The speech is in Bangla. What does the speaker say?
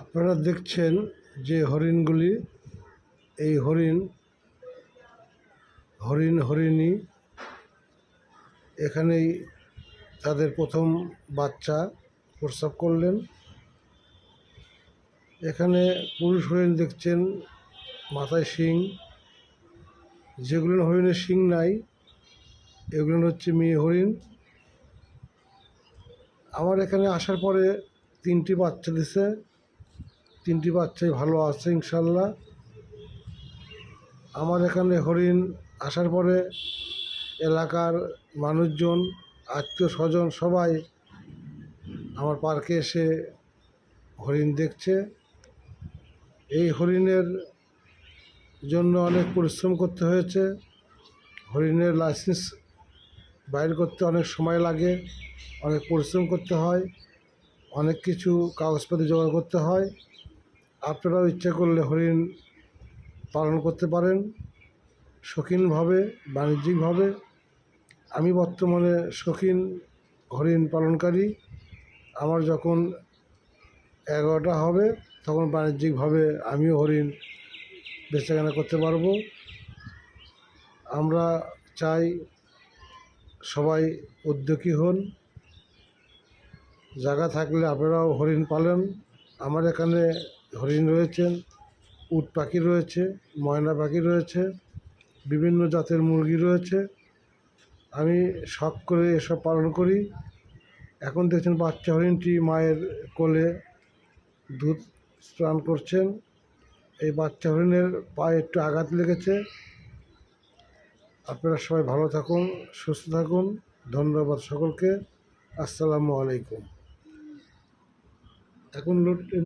আপনারা দেখছেন যে হরিণগুলি, এই হরিণ হরিণ হরিণী, এখানেই তাদের প্রথম বাচ্চা প্রসব করলেন। এখানে পুরুষ হরিণ দেখছেন, মাথায় শিং। যেগুলো হরিণের শিং নাই, এগুলো হচ্ছে মেয়ে হরিণ। আমার এখানে আসার পরে তিনটি বাচ্চা দিছে। তিনটি বাচ্চাই ভালো আছে, ইনশাল্লাহ। আমার এখানে হরিণ আসার পরে এলাকার মানুষজন, আত্মীয় স্বজন সবাই আমার পার্কে এসে হরিণ দেখছে। এই হরিণের জন্য অনেক পরিশ্রম করতে হয়েছে। হরিণের লাইসেন্স বাইর করতে অনেক সময় লাগে, অনেক পরিশ্রম করতে হয়, অনেক কিছু কাগজপাতি জোগাড় করতে হয়। আপনারাও ইচ্ছা করলে হরিণ পালন করতে পারেন, শৌখিনভাবে, বাণিজ্যিকভাবে। আমি বর্তমানে শৌখিন হরিণ পালনকারী। আমার যখন এগারোটা হবে, তখন বাণিজ্যিকভাবে আমিও হরিণ বেচাকেনা করতে পারব। আমরা চাই সবাই উদ্যোগী হন। জায়গা থাকলে আপনারাও হরিণ পালন। আমার এখানে হরিণ রয়েছেন উট পাখি রয়েছে, ময়না পাখি রয়েছে, বিভিন্ন জাতের মুরগি রয়েছে। আমি শখ করে এসব পালন করি। এখন দেখছেন বাচ্চা হরিণটি মায়ের কোলে দুধ স্নান করছেন। এই বাচ্চা হরিণের পায়ে একটু আঘাত লেগেছে। আপনারা সবাই ভালো থাকুন, সুস্থ থাকুন। ধন্যবাদ সকলকে। আসসালামু আলাইকুম। এখন লোড